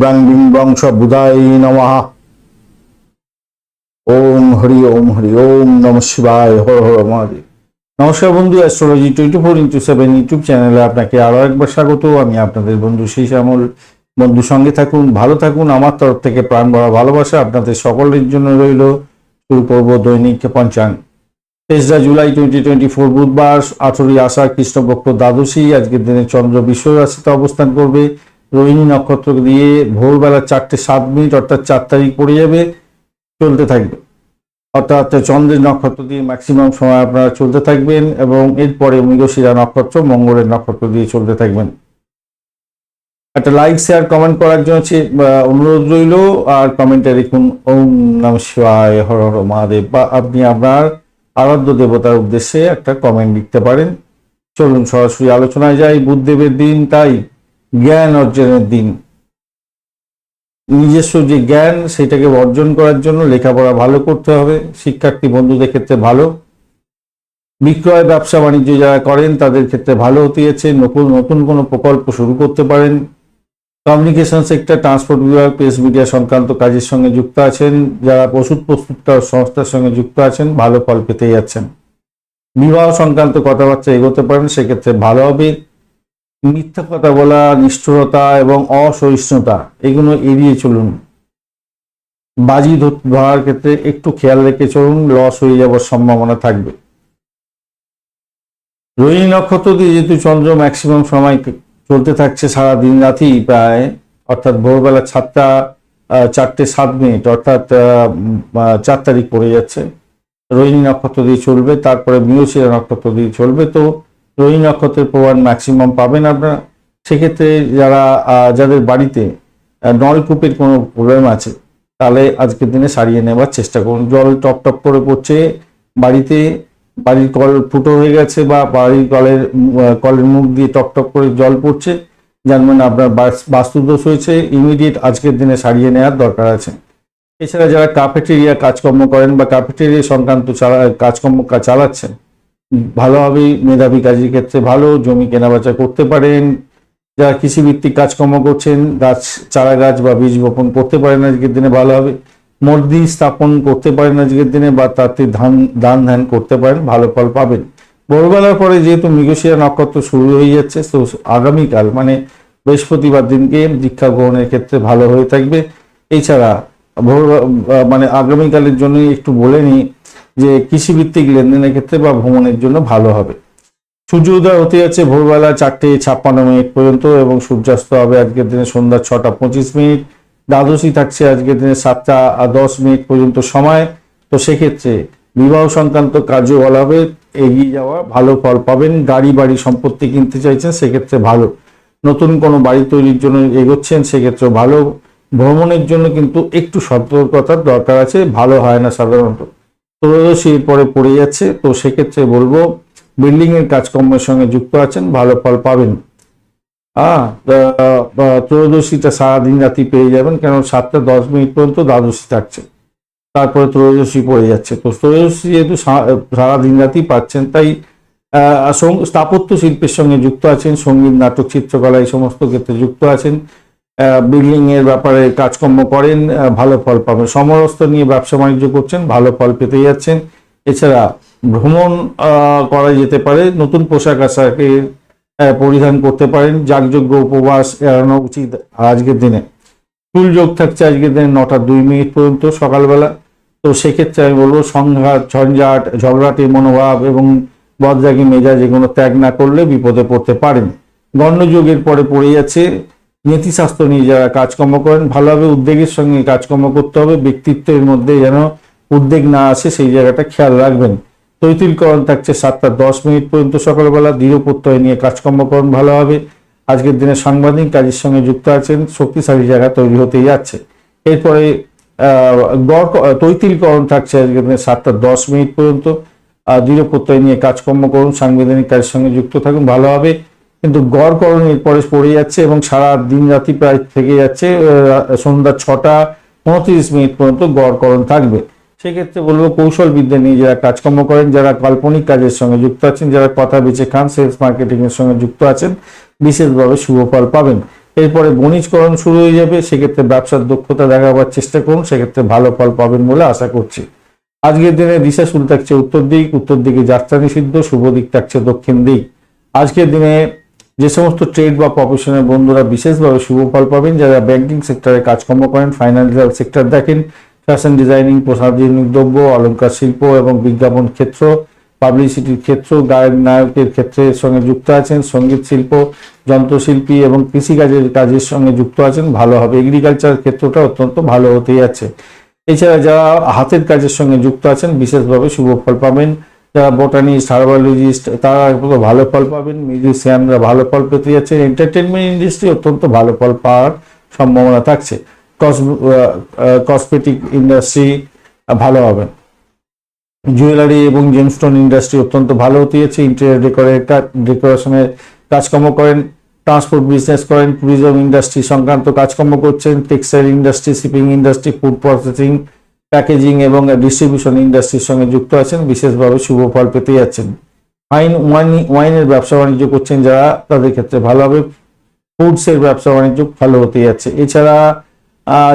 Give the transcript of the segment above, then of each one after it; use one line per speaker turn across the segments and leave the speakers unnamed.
ব্রাং being বংশ বুধাই নমঃ। ওম হরি ওম হরি ওম নম শিবায়, হর হর মহাদেব। নমস্কার বন্ধু astrology twenty four into seven YouTube চ্যানেলে আপনাকে আরও একবার স্বাগত। আমি আপনাদের বন্ধু সেই শ্যামল। বন্ধু, সঙ্গে থাকুন, ভালো থাকুন। আমার তরফ থেকে প্রাণ ভরা ভালোবাসা আপনাদের সকলের জন্য রইল শুরু করব দৈনিক পঞ্চাঙ্গ। তেসরা জুলাই টোয়েন্টি টোয়েন্টি ফোর বুধবার, আঠেরোই আষাঢ় কৃষ্ণপক্ষ দ্বাদশী। আজকের দিনে চন্দ্র বিশ্ব রাশিতে অবস্থান করবে। রোহিণী নক্ষত্র দিয়ে ভোরবেলা চারটে সাত মিনিট অর্থাৎ চার তারিখ পড়ে যাবে, চলতে থাকবে। অর্থাৎ চন্দ্রের নক্ষত্র দিয়ে ম্যাক্সিমাম সময় আপনারা চলতে থাকবেন এবং এরপরে মৃগশিরা নক্ষত্র মঙ্গলের নক্ষত্র দিয়ে চলতে থাকবেন। একটা লাইক শেয়ার কমেন্ট করার জন্য অনুরোধ রইল, আর কমেন্টে লিখুন, ওম নম শিবায়, হর হর মহাদেব। বা আপনি আপনার আরাধ্য দেবতার উদ্দেশ্যে একটা কমেন্ট লিখতে পারেন। চলুন সরাসরি আলোচনায় যাই, বুদ্ধদেবের দিন, তাই জ্ঞান অর্জনের দিন। নিজস্ব যে জ্ঞান, সেটাকে অর্জন করার জন্য লেখাপড়া ভালো করতে হবে, শিক্ষার্থী বন্ধুদের ক্ষেত্রে ভালো। বিক্রয় ব্যবসা বাণিজ্য যারা করেন, তাদের ক্ষেত্রে ভালো হতে যাচ্ছে, নতুন নতুন কোনো প্রকল্প শুরু করতে পারেন। কমিউনিকেশন সেক্টর ট্রান্সপোর্ট বিভাগ প্রেস মিডিয়া সংক্রান্ত কাজের সঙ্গে যুক্ত আছেন, যারা ওষুধ প্রস্তুতকার সংস্থার সঙ্গে যুক্ত আছেন, ভালো ফল পেতে যাচ্ছেন। বিবাহ সংক্রান্ত কথাবার্তা এগোতে পারেন, সেক্ষেত্রে ভালো হবে। মিথ্যা কথা বলা, নিষ্ঠুরতা এবং অসহিষ্ণুতা, এগুলো এড়িয়ে চলুন। বাজি ধর- ধরার ক্ষেত্রে একটু খেয়াল রেখে চলুন, লস হয়ে যাওয়ার সম্ভাবনা থাকবে। রোহিণী নক্ষত্র দিয়ে যেহেতু চন্দ্র ম্যাক্সিমাম সময় চলতে থাকছে সারা দিন রাতি প্রায়, অর্থাৎ ভোরবেলা সাতটা চারটে সাত মিনিট, অর্থাৎ চার তারিখ পড়ে যাচ্ছে। রোহিণী নক্ষত্র দিয়ে চলবে, তারপরে মৃগশিরা নক্ষত্র দিয়ে চলবে। তো রোহিণী নক্ষত্রের প্রমাণ ম্যাক্সিমাম পাবেন আপনারা। সেক্ষেত্রে যারা যাদের বাড়িতে নলকূপের কোনো প্রবলেম আছে, তাহলে আজকের দিনে সারিয়ে নেওয়ার চেষ্টা করুন। জল টপ টপ করে পড়ছে, বাড়িতে, বাড়ির কল ফুটো হয়ে গেছে বা বাড়ির কলের কলের মুখ দিয়ে টপ টপ করে জল পড়ছে, যার মানে আপনার বাস- বাস্তুদোষ হয়েছে ইমিডিয়েট আজকের দিনে সারিয়ে নেওয়ার দরকার আছে। এছাড়া যারা কাফেটেরিয়া কাজকর্ম করেন বা কাফেটেরিয়া সংক্রান্ত চালা- কাজকর্ম চালাচ্ছেন ভালোভাবেই মেধাবী কাজের ক্ষেত্রে ভালো জমি কেনাবেচা করতে পারেন। যারা কৃষিভিত্তিক কাজকর্ম করছেন, গাছ চারা গাছ বা বীজ বপন করতে পারেন আজকের দিনে ভালো হবে মর্দি স্থাপন করতে পারেন আজকের দিনে বা তাতে ধান, দান ধ্যান করতে পারেন, ভালো ফল পাবেন। ভোরবেলার পরে যেহেতু মৃগশিরা নক্ষত্র শুরু হয়ে যাচ্ছে, তো আগামীকাল মানে বৃহস্পতিবার দিনকে দীক্ষা গ্রহণের ক্ষেত্রে ভালো হয়ে থাকবে। এছাড়া মানে আগামীকালের জন্য একটু বলে নিই যে কৃষিভিত্তিক লেনদেনের ক্ষেত্রে বা ভ্রমণের জন্য ভালো হবে। সূর্য উদয় হতে যাচ্ছে ভোরবেলা চারটে ছাপ্পান্ন মিনিট পর্যন্ত এবং সূর্যাস্ত হবে আজকের দিনে সন্ধ্যা ছটা পঁচিশ মিনিট। দ্বাদশী থাকছে আজকের দিনে সাতটা দশ মিনিট পর্যন্ত সময়। তো সেক্ষেত্রে বিবাহ সংক্রান্ত কাজও বলা হবে এগিয়ে যাওয়া ভালো ফল পাবেন। গাড়ি, বাড়ি সম্পত্তি কিনতে চাইছেন, সেক্ষেত্রে ভালো। নতুন কোনো বাড়ি তৈরির জন্য এগোচ্ছেন সেক্ষেত্রে ভালো। ভ্রমণের জন্য কিন্তু একটু সতর্কতার দরকার আছে, ভালো হয় না সাধারণত। ত্রয়োদশী পরে পড়ে যাচ্ছে, তো সেক্ষেত্রে বলব বিল্ডিং এর কাজকর্মের সঙ্গে যুক্ত আছেন, ভালো ফল পাবেন। হ্যাঁ ত্রয়োদশীটা সারাদিন রাতি পেয়ে যাবেন কেন সাতটা দশ মিনিট পর্যন্ত দ্বাদশী থাকছে। তারপরে ত্রয়োদশী পড়ে যাচ্ছে। তো ত্রয়োদশী যেহেতু সারাদিন রাতি পাচ্ছেন, তাই স্থাপত্য শিল্পের সঙ্গে যুক্ত আছেন, সংগীত, নাটক, চিত্রকলা এই সমস্ত ক্ষেত্রে যুক্ত আছেন। বিল্ডিং এর ব্যাপারে কাজকর্ম করেন ভালো ফল পাবেন। সমরস্ত নিয়ে ব্যবসা বাণিজ্য করছেন, ভালো ফল পেতে যাচ্ছেন। এছাড়া ভ্রমণ করা যেতে পারে, নতুন পোশাক আশাকে পরিধান করতে পারেন, যাগযজ্ঞ, উপবাস এড়ানো উচিত আজকের দিনে। ফুল যোগ থাকছে আজকের দিনে নটা দুই মিনিট পর্যন্ত সকালবেলা। তো সেক্ষেত্রে আমি বলব, সংঘাত, ঝঞ্ঝাট, ঝগড়াটে, মনোভাব এবং বদরাগী মেজাজ এগুলো ত্যাগ না করলে বিপদে পড়তে পারেন। গণ্যযুগের পরে পড়ে যাচ্ছে নীতিশাস্ত্র নিয়ে যারা কাজকর্ম করেন, ভালোভাবে উদ্যোগের সঙ্গে কাজকর্ম করতে হবে, ব্যক্তিত্বের মধ্যে যেন উদ্বেগ না আসে, সেই জায়গাটা খেয়াল রাখবেন। তৈতিলকরণ থাকছে সাতটা দশ মিনিট পর্যন্ত সকালবেলা, দৃঢ় প্রত্যয় নিয়ে কাজকর্ম করুন ভালোভাবে। আজকের দিনে সাংবাদিক কাজের সঙ্গে যুক্ত আছেন, শক্তিশালী জায়গা তৈরি হতে যাচ্ছে। এরপরে গড়, তৈতিলকরণ থাকছে আজকের দিনে সাতটা দশ মিনিট পর্যন্ত। দৃঢ় প্রত্যয় নিয়ে কাজকর্ম করুন, সাংবিধানিক কাজের সঙ্গে যুক্ত থাকুন ভালো হবে গড় গড়করণ পরে পড়ে যাচ্ছে এবং সারা দিন রাতি প্রায় থেকে যাচ্ছে সন্ধ্যা ছটা পঁয়ত্রিশ মিনিট পর্যন্ত গড়করণ থাকবে। সেক্ষেত্রে বলব কৌশল বিদ্যা নিয়ে যারা কাজকর্ম করেন, যারা কাল্পনিক কাজের সঙ্গে যুক্ত আছেন, যারা কথা বেচে খান সেলস মার্কেটিং এর সঙ্গে যুক্ত আছেন, বিশেষভাবে শুভ ফল পাবেন। এরপরে বণিজকরণ শুরু হয়ে যাবে, সেক্ষেত্রে ব্যবসার দক্ষতা দেখাবার চেষ্টা করুন, সেক্ষেত্রে ভালো ফল পাবেন বলে আশা করছি। আজকের দিনে দিশা শুরু থাকছে উত্তর দিক, উত্তর দিকে যাত্রা নিষিদ্ধ, শুভ দিক থাকছে দক্ষিণ দিক। আজকের দিনে যে সমস্ত ট্রেড বা প্রফেশনের বন্ধুরা বিশেষভাবে শুভ ফল পাবেন, যারা ব্যাংকিং সেক্টরে কাজকর্ম করেন ফাইন্যান্সিয়াল সেক্টর দেখেন ফ্যাশন ডিজাইনিং প্রসাধনিক দ্রব্য, অলংকার শিল্প এবং বিজ্ঞাপন ক্ষেত্র পাবলিসিটির ক্ষেত্র, গায়ক, নায়কের ক্ষেত্রের সঙ্গে যুক্ত আছেন, সংগীত শিল্প, যন্ত্রশিল্পী এবং কৃষিকাজের কাজের সঙ্গে যুক্ত আছেন, ভালো হবে। এগ্রিকালচার ক্ষেত্রটা অত্যন্ত ভালো হতে যাচ্ছে এছাড়া যারা হাতের কাজের সঙ্গে যুক্ত আছেন, বিশেষভাবে শুভ ফল পাবেন। যারা বোটানিস্ট হার্বালজিস্ট তারা ভালো ফল পাবেন। মিউজিশিয়ানরা ভালো ফল পেতে যাচ্ছে। এন্টারটেনমেন্ট ইন্ডাস্ট্রি অত্যন্ত ভালো ফল পাওয়ার সম্ভাবনা থাকছে। কসমেটিক ইন্ডাস্ট্রি ভালো হবে। জুয়েলারি এবং জেমস্টোন ইন্ডাস্ট্রি অত্যন্ত ভালো হতে যাচ্ছে। ইন্টেরিয়ার ডেকোরেশনের কাজকর্ম করেন ট্রান্সপোর্ট বিজনেস করেন ট্যুরিজম ইন্ডাস্ট্রি সংক্রান্ত কাজকর্ম করছেন textile industry shipping industry food processing packaging এবং ডিস্ট্রিবিউশন ইন্ডাস্ট্রির সঙ্গে যুক্ত আছেন, বিশেষভাবে শুভ ফল পেতে যাচ্ছেন আইন ওয়াইন, ওয়াইনের ব্যবসা বাণিজ্য করছেন যারা, তাদের ক্ষেত্রে ভালো হবে। ফুডসের ব্যবসা বাণিজ্য ভালো হতে যাচ্ছে এছাড়া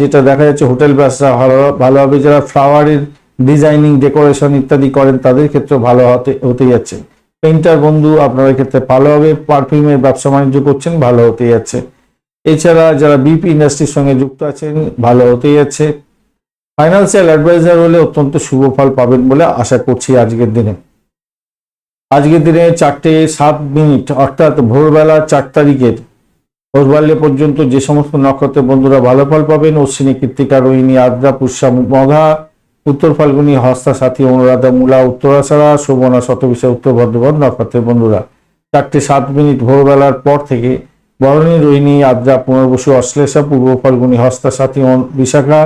যেটা দেখা যাচ্ছে হোটেল ব্যবসা ভালো ভালো হবে। যারা ফ্লাওয়ারের ডিজাইনিং, ডেকোরেশন ইত্যাদি করেন, তাদের ক্ষেত্রে ভালো হতে হতে যাচ্ছে পেইন্টার বন্ধু আপনাদের ক্ষেত্রে ভালো হবে। পারফিউমের ব্যবসা বাণিজ্য করছেন, ভালো হতে যাচ্ছে এছাড়া যারা বিপি ইন্ডাস্ট্রির সঙ্গে যুক্ত আছেন, ভালো হতে যাচ্ছে ফাইন্যান্সিয়াল অ্যাডভাইজার হলে অত্যন্ত শুভ ফল পাবেন বলে আশা করছি আজকের দিনে। আজকের দিনে চারটে সাত মিনিট, অর্থাৎ ভোরবেলা চার তারিখের ভোরবাল্যে পর্যন্ত যে সমস্ত নক্ষত্রের বন্ধুরা ভালো ফল পাবেন, অশ্বিনী, কৃত্তিকা, রোহিণী, আদ্রা, পুষ্যা, মঘা, উত্তর ফাল্গুনী, হস্তা, সাথী, অনুরাধা, মূলা উত্তরাছাড়া শোভনা, শতবিশা, উত্তর ভদ্রপদ নক্ষত্রের বন্ধুরা। চারটে সাত মিনিট ভোরবেলার পর থেকে বরণী, রোহিণী, আদ্রা, পুনর্বসু, অশ্লেষা, পূর্ব ফাল্গুনী, হস্তা, সাথী বিশাখা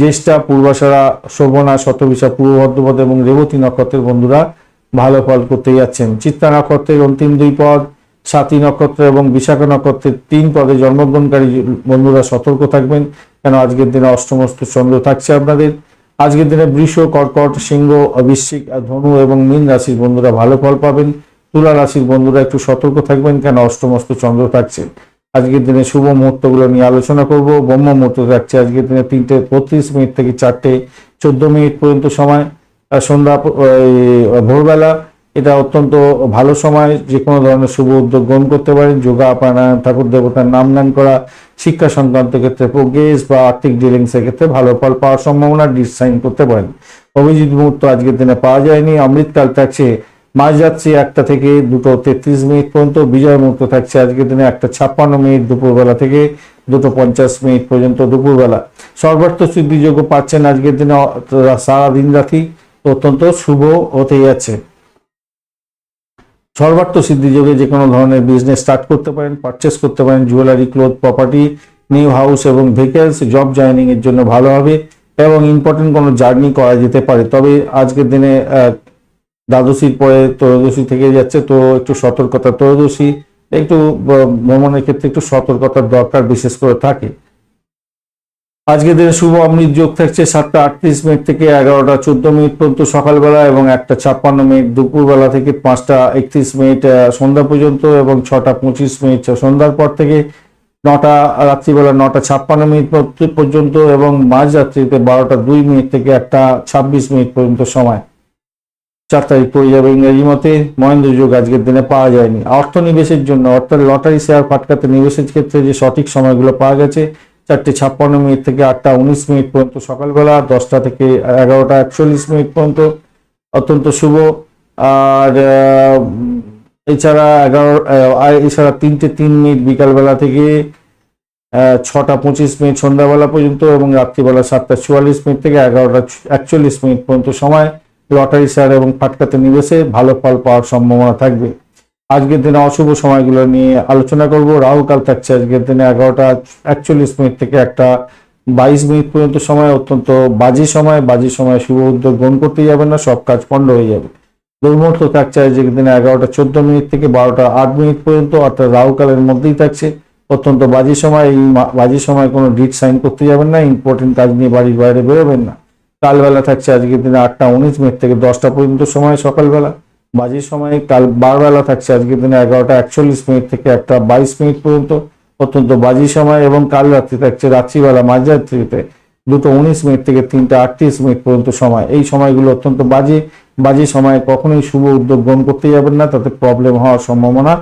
জ্যেষ্ঠা, পূর্বাশারা, শোভনা শতবিশা পূর্ব ভদ্রপদ এবং রেবতী নক্ষত্রের বন্ধুরা ভালো ফল করতে যাচ্ছেন। চিত্তা নক্ষত্রের অন্তিম দুই পদ, সাতী নক্ষত্র এবং বিশাখা নক্ষত্রের তিন পদে জন্মগ্রহণকারী বন্ধুরা সতর্ক থাকবেন, কেন আজকের দিনে অষ্টমস্ত চন্দ্র থাকছে আপনাদের। আজকের দিনে বৃষ, কর্কট, সিংহ বৃশ্চিক ধনু এবং মীন রাশির বন্ধুরা ভালো ফল পাবেন। তুলা রাশির বন্ধুরা একটু সতর্ক থাকবেন, কেন অষ্টমস্ত চন্দ্র থাকছে। আজকের দিনে শুভ মুহূর্তগুলো নিয়ে আলোচনা করব। ব্রহ্ম মুহূর্ত থাকছে আজকের দিনে তিনটে বত্রিশ মিনিট থেকে চারটে চোদ্দ মিনিট পর্যন্ত সময়। সন্ধ্যা ভোরবেলা এটা অত্যন্ত ভালো সময়। যে কোনো ধরনের শুভ উদ্যোগ গ্রহণ করতে পারেন। যোগা, প্রাণায়াম, ঠাকুর দেবতার নাম গান করা, শিক্ষা সংক্রান্ত ক্ষেত্রে প্রোগ্রেস বা আর্থিক ডিলিংস এর ক্ষেত্রে ভালো ফল পাওয়ার সম্ভাবনা ডিসাইন করতে পারেন। অভিজিৎ মুহূর্ত আজকের দিনে পাওয়া যায়নি। অমৃতকাল থাকছে মাঝ যাচ্ছে একটা থেকে দুটো তেত্রিশ মিনিট পর্যন্ত, বিজয় মুহূর্ত থাকছে আজকের দিনে একটা ছাপ্পান্ন মিনিট দুপুরবেলা থেকে দুটো পঞ্চাশ মিনিট পর্যন্ত দুপুরবেলা। সর্বার্থ সিদ্ধিযোগ্য পাচ্ছেন আজকের দিনে অ- সারা দিন রাতি অত্যন্ত শুভ হতে যাচ্ছে। সর্বার্থ সিদ্ধিযোগে যে কোনো ধরনের বিজনেস স্টার্ট করতে পারেন পারচেস করতে পারেন jewellery cloth property new house এবং ভেহিকেলস জব জয়েনিং এর জন্য ভালো হবে এবং ইম্পর্টেন্ট কোনো জার্নি করা যেতে পারে। তবে আজকের দিনে দ্বাদশীর পরে ত্রয়োদশী থেকে যাচ্ছে, তো একটু সতর্কতা, ত্রয়োদশী একটু ভ্রমণের ক্ষেত্রে একটু সতর্কতার দরকার বিশেষ করে থাকে। আজকে দিনে শুভ অমৃত যোগ থাকছে সাতটা আটত্রিশ মিনিট থেকে এগারোটা চোদ্দ মিনিট পর্যন্ত সকালবেলা এবং একটা ছাপ্পান্ন মিনিট দুপুরবেলা থেকে পাঁচটা একত্রিশ মিনিট সন্ধ্যা পর্যন্ত এবং ছটা পঁচিশ মিনিট সন্ধ্যার পর থেকে নটা, রাত্রিবেলা নটা ছাপ্পান্ন মিনিট পর্য- পর্যন্ত এবং মাঝ রাত্রিতে বারোটা দুই মিনিট থেকে একটা ছাব্বিশ মিনিট পর্যন্ত সময়। চার তারিখ পড়ে যাবে ইংরেজি মতে। মহেন্দ্র যোগ আজকের দিনে পাওয়া যায়নি। অর্থ নিবেশের জন্য অর্থাৎ লটারি শেয়ার ফাটকাতে নিবেশের ক্ষেত্রে যে সঠিক সময়গুলো পাওয়া গেছে, চারটে ছাপ্পান্ন মিনিট থেকে আটটা উনিশ মিনিট পর্যন্ত সকালবেলা, দশটা থেকে এগারোটা একচল্লিশ মিনিট পর্যন্ত। অত্যন্ত শুভ। আর এছাড়া এগারো এছাড়া তিনটে তিন মিনিট বিকালবেলা থেকে ছটা পঁচিশ মিনিট সন্ধ্যাবেলা পর্যন্ত এবং রাত্রিবেলা সাতটা চুয়াল্লিশ মিনিট থেকে এগারোটা একচল্লিশ মিনিট পর্যন্ত সময়। লটারি শেয়ার এবং ফাটকাতে নিবেশে ভালো ফল পাওয়ার সম্ভাবনা থাকবে। আজকের দিনে অশুভ সময়গুলো নিয়ে আলোচনা করব। রাহুকাল থাকছে আজকের দিনে এগারোটা একচল্লিশ মিনিট থেকে একটা বাইশ মিনিট পর্যন্ত সময়, অত্যন্ত বাজি সময়। বাজি সময় শুভ উদ্যোগ গ্রহণ করতে যাবেন না, সব কাজ পণ্ড হয়ে যাবে। দুর্মুহূর্ত থাকছে আজকের দিনে এগারোটা চোদ্দ মিনিট থেকে বারোটা আট মিনিট পর্যন্ত, অর্থাৎ রাহুকালের মধ্যেই থাকছে। অত্যন্ত বাজি সময়, এই বাজি সময় কোনো ডিট সাইন করতে যাবেন না ইম্পর্টেন্ট কাজ নিয়ে বাড়ির বাইরে বেরোবেন না। কালবেলা থাকছে আজকের দিনে আটটা উনিশ মিনিট থেকে দশটা পর্যন্ত সময় সকালবেলা। বাজির সময় কাল বারবেলা থাকছে আজকের দিনে এগারোটা একচল্লিশ মিনিট থেকে একটা বাইশ মিনিট পর্যন্ত। অত্যন্ত বাজি সময় এবং কাল রাত্রি থাকছে রাত্রিবেলা মাঝরাত্রিতে দুটো উনিশ মিনিট থেকে তিনটা আটত্রিশ মিনিট পর্যন্ত সময়। এই সময়গুলো অত্যন্ত বাজে। বাজে সময়ে কখনোই শুভ উদ্যোগ গ্রহণ করতে যাবেন না, তাতে প্রবলেম হওয়ার সম্ভাবনা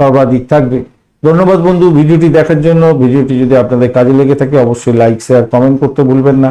সর্বাধিক থাকবে। ধন্যবাদ বন্ধু, ভিডিওটি দেখার জন্য। ভিডিওটি যদি আপনাদের কাজে লেগে থাকে, অবশ্যই লাইক শেয়ার কমেন্ট করতে ভুলবেন না।